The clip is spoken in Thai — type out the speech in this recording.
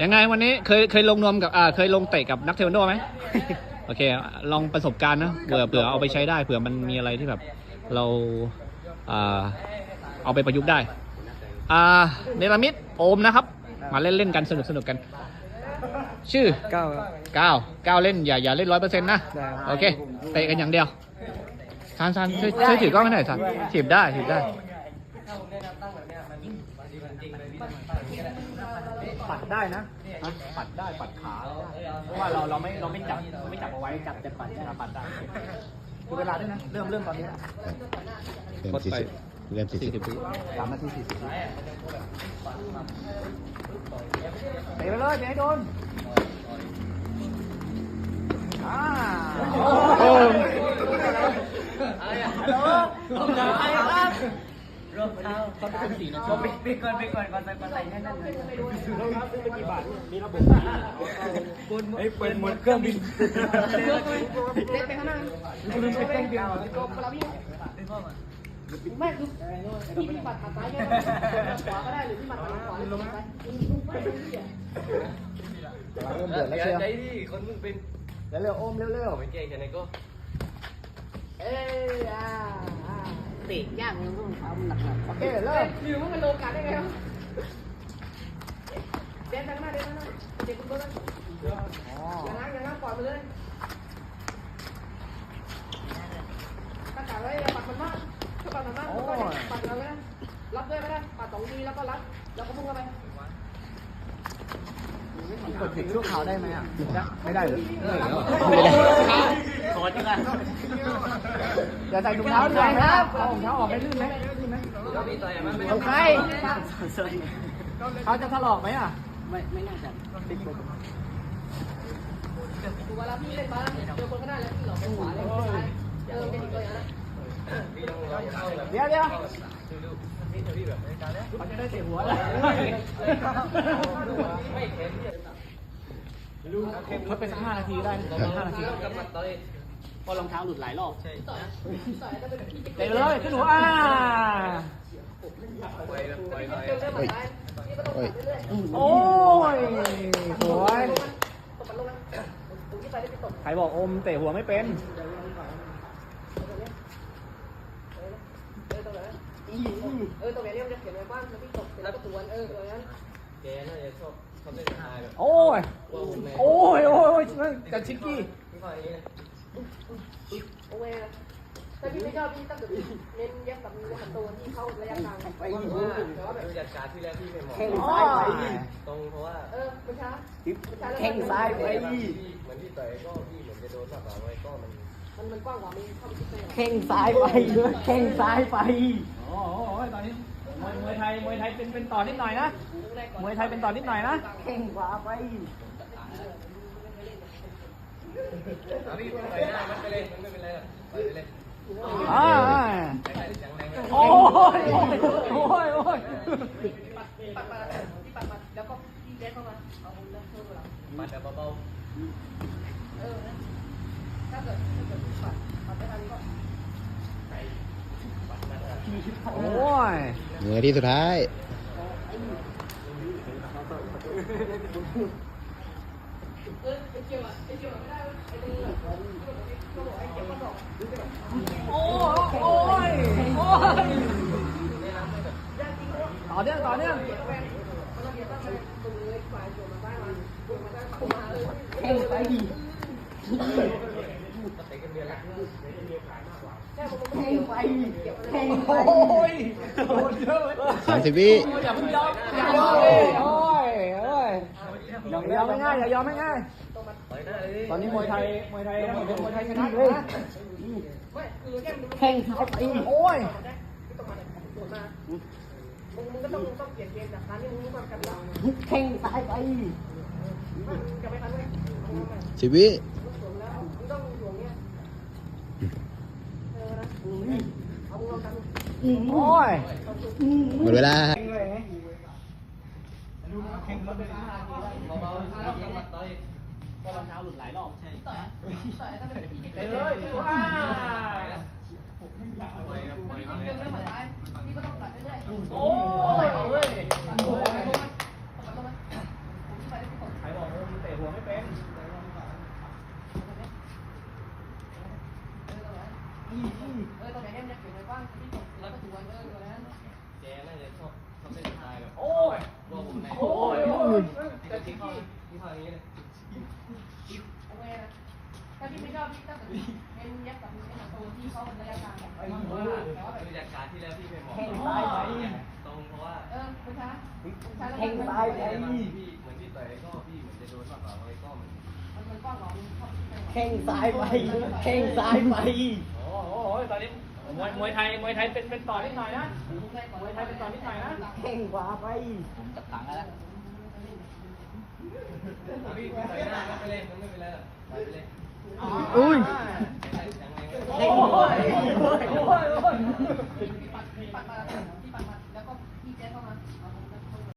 ยังไงวันนี้เคยเคยลงนวมกับอ่าเคยลงเตะกับนักเทควันโดไหม โอเค ลองประสบการณ์นะเผื่อเผื่อเอาไปใช้ได้เผื่อมันมีอะไรที่แบบเราอ่าเอาไปประยุกต์ได้ อ่าเนรมิตโอมนะครับ มาเล่นเล่นกันสนุกสนุกกัน ชื่อเก้าก้าวก้าวเล่นอย่าอย่าเล่นร้อยเปอร์เซ็นต์นะ ได้ครับ โอเค เตะกันอย่างเดียวซานซานช่วยช่วยถือกล้องให้หน่อยซานถีบได้ถีบได้ ปัดได้นะ ปัดได้ปัดขาเพราะว่าเราเราไม่เราไม่จับไม่จับเอาไว้จับแต่ปัดได้ปัดได้คือเวลาด้วยนะ เริ่มเริ่มตอนนี้นะเริ่มกดสี่ไปสิบเริ่มสี่สิบสามนาทีสี่สิบเตะไปเลยเตะให้โดน ต้องเป็นสี่นาทีปิดก่อนปิดก่อนก่อนใส่ก่อนใส่แน่นๆเลยไอ้เปิดหมดเครื่องบินเล่นไปข้างหน้าคุณลืมไปเต้นเดียวก็เวลาพี่ไม่คือพี่พี่ปัดขาซ้ายแค่ขวาก็ได้หรือพี่ปัดขาขวาลงไปเริ่มเดือดแล้วเชียวใจดิคนมึงเป็นเร็วๆโอมเร็วไม่เก่งแค่ไหนก็เอออ่า อ่าเตะยากมันต้องทำหนักๆโอเคเริ่มหรือว่ามันโลกาได้ไงครับเดินไปข้างหน้าเดินไปข้างหน้าเด็กคุณก็ได้อย่าล้างอย่าล้างปล่อยไปเลยถ้ากัดไว้ปัดมันมากถ้าปัดมันมากก็ปัดเราไว้นะรับด้วยไม่ได้ปัดสองทีแล้วก็รับแล้วก็พุ่งเข้าไปกดผิดชั่วคราวได้ไหมอะไม่ได้เหรือขอจังอะ อย่าใส่ถุงเท้าด้วยครับเอาถุงเท้าออกไม่ลื่นไหมลื่นไหมเอาใครเขาจะถลอกไหมอะ ไม่ไม่น่าจะถูกเวลาพี่เล่นบาสเจอคนก็ได้แล้วพี่หลอกไปขวาเลยซ้ายเจอเป็นอีกตัวอย่างนะเดี๋ยวเดี๋ยวเขาจะได้เสียหัวเลยทดไปสักห้านาทีได้ห้านาที พอรองเท้าหลุดหลายรอบต่อยต่อยก็เป็นพี่เตะเลยขึ้นหัวอ่าเจอเรื่องแบบนั้นพี่ก็ต้องโอ้ยเรื่อยโอ้ยสวยๆตบมันลงนะตรงที่ไปได้ไปตบใครบอกอมเตะหัวไม่เป็นเออตรงไหนเออตรงไหนเนี่ยมันจะเขียนไว้บ้างแล้วพี่ตบเสร็จแล้วก็ทวนเออตรงนั้นแกน่าจะชอบชอบเล่นทายแบบโอ้ยโอ้ยโอ้ยโอ้ยจัดชิกกี้ พี่ฟังอย่างนี้โอ้ยแต่พี่ไม่ชอบพี่ตั้งแต่เน้นเย็บกับมือกับตัวที่เข้าระยะกลางไป เพราะว่าดูจากการที่แล้วพี่ไม่เหมาะแข้งซ้ายไปตรงเพราะว่าเออไม่ช้าแข้งซ้ายไปเหมือนที่ต่อยก็พี่เหมือนจะโดนมากกว่าไว้ก็มันมันมันกว้างกว่ามันเข้าไปคิดไปแข้งซ้ายไปแข้งซ้ายไปโอ้โหตอนนี้มวยมวยไทยมวยไทยเป็นเป็นต่อนิดหน่อยนะมวยไทยเป็นต่อนิดหน่อยนะแข้งขวาไป พี่ต่อยหน้ามันไปเลยมันไม่เป็นไรหรอกต่อยไปเลยอ่าแข็งแรงโอ้ยโอ้ยโอ้ยโอ้ยปัดมาพี่ปัดมาแล้วก็พี่เดนเข้ามาเอามือเพิ่มเรามันแบบเบาเออถ้าเกิดถ้าเกิดปัดปัดไปทางนี้ก็โอ้ยหนึ่งนาทีสุดท้ายเออไอ้ยวอะไอ้เกี่ยวไม่ได้ไอ้ตรงนี้ก็บอกไอ้เกี่ยวก็บอก โอ้ยโอ้ยโอ้ยต่อเนื่องต่อเนื่องมันระเบียบตั้งแต่ตรงนี้ฝ่ายโจมมาได้มาโจมมาได้เข้ามาเออแข้งไปแค่มันก็แข้งไปแข้งไปโอ้ยโดนเยอะเลยสามสิบวิอย่าเพิ่งยอมอย่ายอมเลยโอ้ยโอ้ยอ ย่ายอมไม่ง่ายอย่ายอมไม่ง่ายๆต่อยหน้าเลยตอนนี้มวยไทยมวยไทยนะผมเป็นมวยไทยชนะเลยไม่คือแค่มึงแข้งซ้ายไปโอ้ยไม่ต้องมาโดนมามึงมึงก็ต้องต้องเปลี่ยนเกมจากการที่มึงรู้ความกันแล้วแข้งซ้ายไปจะไปทันไหมสิบวิสวมแล้วมึ ก็รองเท้าหลุดหลายรอบใช่ต่อยต่อยถ้าเป็นพี่เดเลยว้าโอ้ยโอ้ยโอ้ยใครบอกว่ามึงเตะหัวไม่เป็นเออตอนไหนเนี่ยเก็บไว้บ้างที่ตกแล้วก็ถูวเออตอนนั้นแกน่าจะชอบทำเป็นสไตแบบโอ้ยางนี้เลยโอเคนะถ้าพี่ไม่ชอบพี่ก็เป็นเย็บกับเป็นประตูที่เขาเป็นระยะกลางแบบแต่ว่าแบบคือจากการที่แล้วพี่ไปหมอตรงเพราะว่าเออคุณช้าคุณช้าแล้วแข้งซ้ายไปพี่เหมือนพี่ต่อยก็พี่เหมือนจะโดนมากกว่าไอ้ก็มันมันเป็นก้อนแข้งซ้ายไปแข้งซ้ายไปโอ้โหตอนนี้มวยมวยไทยมวยไทยเป็นเป็นต่อนิดหน่อยนะมวยไทยเป็นต่อนิดหน่อยนะแข้งขวาไปพี่ต่ อยหน้าไม่เป็นไรไม่เป็นไรหรอกไปเลยอุ้ยแข้งขวาปัดปั